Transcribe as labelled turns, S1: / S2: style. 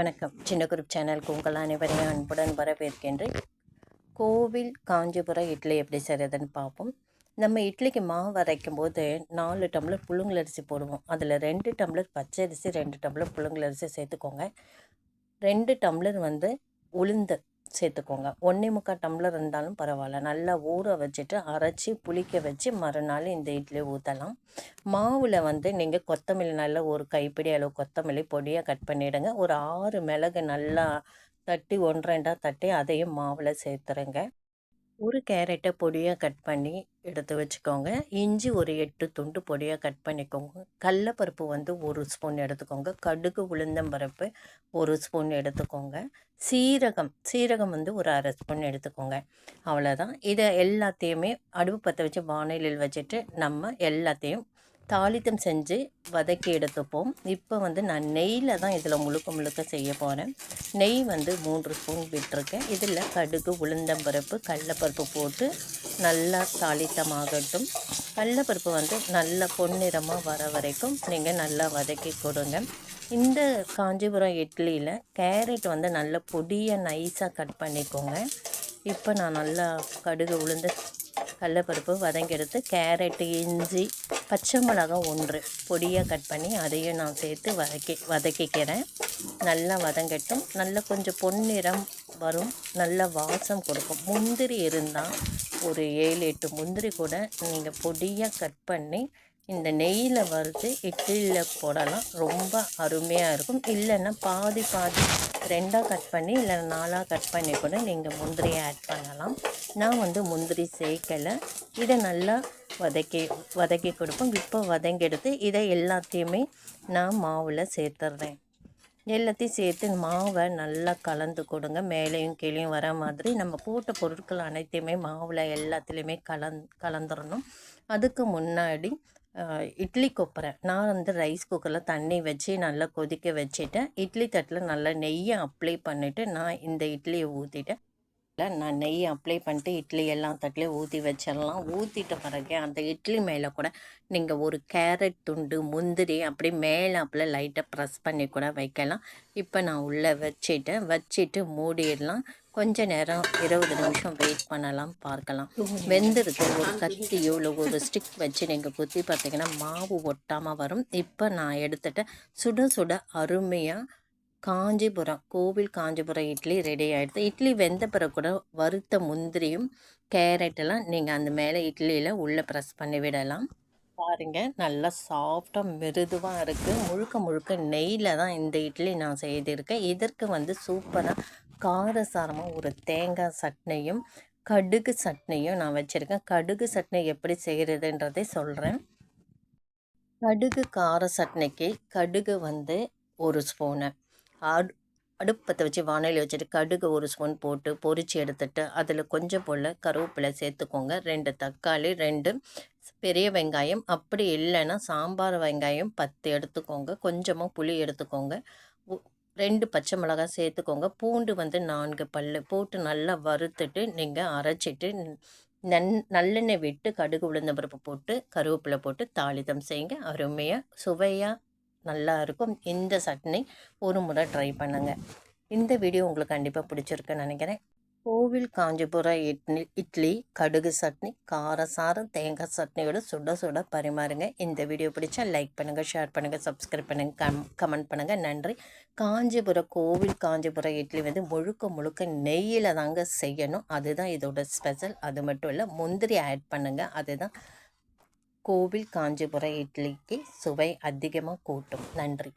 S1: வணக்கம். சின்ன குரூப் சேனலுக்கு உங்கள் அனைவரையும் அன்புடன் வரவேற்கின்றேன். கோவில் காஞ்சிபுரம் இட்லி எப்படி செய்கிறதுன்னு பார்ப்போம். நம்ம இட்லிக்கு மாவு வரைக்கும் போது நாலு டம்ளர் புழுங்கலரிசி போடுவோம். அதில் ரெண்டு டம்ளர் பச்சை அரிசி ரெண்டு டம்ளர் புழுங்கலரிசி சேர்த்துக்கோங்க. ரெண்டு டம்ளர் வந்து உளுந்து. சேர்த்துக்கோங்க. ஒன்றே முக்கால் டம்ளர் இருந்தாலும் பரவாயில்ல. நல்லா ஊற வச்சுட்டு அரைச்சி புளிக்க வச்சு மறுநாள் இந்த இட்லி ஊற்றலாம் மாவில் வந்து நீங்கள் கொத்தமல்லி நல்லா ஒரு கைப்பிடி அளவு கொத்தமல்லி பொடியாக கட் பண்ணிவிடுங்க ஒரு ஆறு மிளகு நல்லா தட்டி ஒன்றரெண்டாக தட்டி அதையும் மாவில் சேர்த்துருங்க. ஒரு கேரட்டை பொடியாக கட் பண்ணி எடுத்து வச்சுக்கோங்க. இஞ்சி ஒரு எட்டு துண்டு பொடியாக கட் பண்ணிக்கோங்க. கடலப்பருப்பு வந்து ஒரு ஸ்பூன் எடுத்துக்கோங்க. கடுகு உளுந்தம்பருப்பு ஒரு ஸ்பூன் எடுத்துக்கோங்க. சீரகம் சீரகம் வந்து ஒரு அரை ஸ்பூன் எடுத்துக்கோங்க. அவ்வளோதான் இதை எல்லாத்தையுமே அடுப்பு பற்ற வச்சு வானிலையில் வச்சுட்டு நம்ம எல்லாத்தையும் தாளித்தம் செஞ்சு வதக்கி எடுத்துப்போம். இப்போ வந்து நான் நெய்யில் தான் இதில் முழுக்க முழுக்க செய்ய போகிறேன் நெய் வந்து மூன்று ஸ்பூன் விட்டுருக்கேன். இதில் கடுகு உளுந்தம்பருப்பு கடலப்பருப்பு போட்டு நல்லா தாளித்தமாகட்டும். கடலப்பருப்பு வந்து நல்லா பொன்னிறமாக வர வரைக்கும் நீங்கள் நல்லா வதக்கி கொடுங்க. இந்த காஞ்சிபுரம் இட்லியில் கேரட் வந்து நல்லா பொடியை நைஸாக கட் பண்ணிக்கோங்க. இப்போ நான் நல்லா கடுகு உளுந்து கடலப்பருப்பு வதங்கி எடுத்து கேரட்டு இஞ்சி பச்சை மிளகா ஒன்று. பொடியாக கட் பண்ணி அதையும் நான் சேர்த்து வதக்கி வதக்கிக்கிறேன். நல்லா வதங்கட்டும். நல்லா கொஞ்சம் பொன்னிறம் வரும். நல்ல வாசம் கொடுக்கும். முந்திரி இருந்தால் ஒரு ஏழு எட்டு முந்திரி கூட நீங்கள் பொடியாக கட் பண்ணி இந்த நெய்யில் வறுத்து இட்லியில் போடலாம். ரொம்ப அருமையாக இருக்கும். இல்லைன்னா பாதி பாதி ரெண்டாக கட் பண்ணி இல்லை நாலாக கட் பண்ணி கூட நீங்கள் முந்திரியை ஆட் பண்ணலாம். நான் வந்து முந்திரி சேர்க்கலை. இதை நல்லா வதக்கி வதக்கி கொடுப்போம். இப்போ வதங்கி எடுத்து இதை எல்லாத்தையுமே நான் மாவில் சேர்த்துட்றேன் எல்லாத்தையும் சேர்த்து மாவை நல்லா கலந்து கொடுங்க. மேலேயும் கீழேயும் வர மாதிரி நம்ம போட்ட பொருட்கள் அனைத்தையுமே மாவில் எல்லாத்துலேயுமே கலந் கலந்துடணும் அதுக்கு முன்னாடி இட்லி கொப்பரை. நான் வந்து ரைஸ் குக்கரில் தண்ணி வச்சு நல்லா கொதிக்க வச்சுட்டேன். இட்லி தட்டில் நல்லா நெய்யை அப்ளை பண்ணிவிட்டு நான் இந்த இட்லியை ஊற்றிட்டேன் நான் நெய் அப்ளை பண்ணிட்டு இட்லி எல்லாம் தட்டிலையும் ஊற்றி வச்சிடலாம். ஊற்றிட்ட பிறகு அந்த இட்லி மேலே கூட நீங்கள் ஒரு கேரட் துண்டு முந்திரி அப்படி மேலே அப்படி லைட்டாக ப்ரெஸ் பண்ணி கூட வைக்கலாம். இப்போ நான் உள்ளே வச்சுட்டேன். வச்சுட்டு மூடிடலாம். கொஞ்ச நேரம் இருபது நிமிஷம் வெயிட் பண்ணலாம் பார்க்கலாம். வெந்திருக்கு ஒரு கத்தியோ இல்லை ஒரு ஸ்டிக் வச்சு நீங்கள் குத்தி பார்த்தீங்கன்னா மாவு ஒட்டாமல் வரும். இப்போ நான் எடுத்துட்டேன் சுட சுட அருமையாக காஞ்சிபுரம் கோவில் காஞ்சிபுரம் இட்லி ரெடி ஆகிடுது இட்லி வெந்த பிறகு கூட வறுத்த முந்திரியும் கேரட்டெல்லாம் நீங்கள் அந்த மேலே இட்லியில் உள்ளே ப்ரெஸ் பண்ணி விடலாம். பாருங்கள் நல்லா சாஃப்டாக மிருதுவாக இருக்குது முழுக்க முழுக்க நெய்யில் தான் இந்த இட்லி நான் செய்திருக்கேன். இதற்கு வந்து சூப்பராக காரசாரமாக ஒரு தேங்காய் சட்னியும் கடுகு சட்னியும் நான் வச்சுருக்கேன். கடுகு சட்னி எப்படி செய்கிறதுன்றதை சொல்கிறேன் கடுகு கார சட்னிக்கு கடுகு வந்து ஒரு ஸ்பூனு. அடு அடுப்பத்தை வச்சு வானொலி வச்சுட்டு கடுகு ஒரு ஸ்பூன் போட்டு பொறிச்சு எடுத்துட்டு அதில் கொஞ்சம் போல் கருவேப்பிலை சேர்த்துக்கோங்க. ரெண்டு தக்காளி ரெண்டு பெரிய வெங்காயம். அப்படி இல்லைன்னா சாம்பார் வெங்காயம் பத்து எடுத்துக்கோங்க. கொஞ்சமாக புளி எடுத்துக்கோங்க. ரெண்டு பச்சை மிளகாய் சேர்த்துக்கோங்க. பூண்டு வந்து நான்கு பல் போட்டு நல்லா வறுத்துட்டு நீங்கள் அரைச்சிட்டு நன் நல்லெண்ணெய் விட்டு கடுகு உளுந்த பருப்பு போட்டு கருவேப்பிலை போட்டு தாளிதம் செய்யுங்க. அருமையாக சுவையாக நல்லா இருக்கும். இந்த சட்னி ஒரு முறை ட்ரை பண்ணுங்கள் இந்த வீடியோ உங்களுக்கு கண்டிப்பாக பிடிச்சிருக்குன்னு நினைக்கிறேன். கோவில் காஞ்சிபுரம் இட்லி இட்லி கடுகு சட்னி காரசாரம் தேங்காய் சட்னியோட சுட சுட பரிமாறுங்க. இந்த வீடியோ பிடிச்சா லைக் பண்ணுங்கள் ஷேர் பண்ணுங்கள் சப்ஸ்கிரைப் பண்ணுங்கள் கம் கமெண்ட் பண்ணுங்கள் நன்றி. காஞ்சிபுரம் கோவில் காஞ்சிபுரம் இட்லி வந்து முழுக்க முழுக்க நெய்யில் தாங்க செய்யணும். அதுதான் இதோட ஸ்பெஷல். அது மட்டும் இல்லை முந்திரி ஆட் பண்ணுங்கள் அதுதான் கோவில் காஞ்சிபுரம் இட்லிக்கு சுவை அதிகமாக கூட்டும். நன்றி.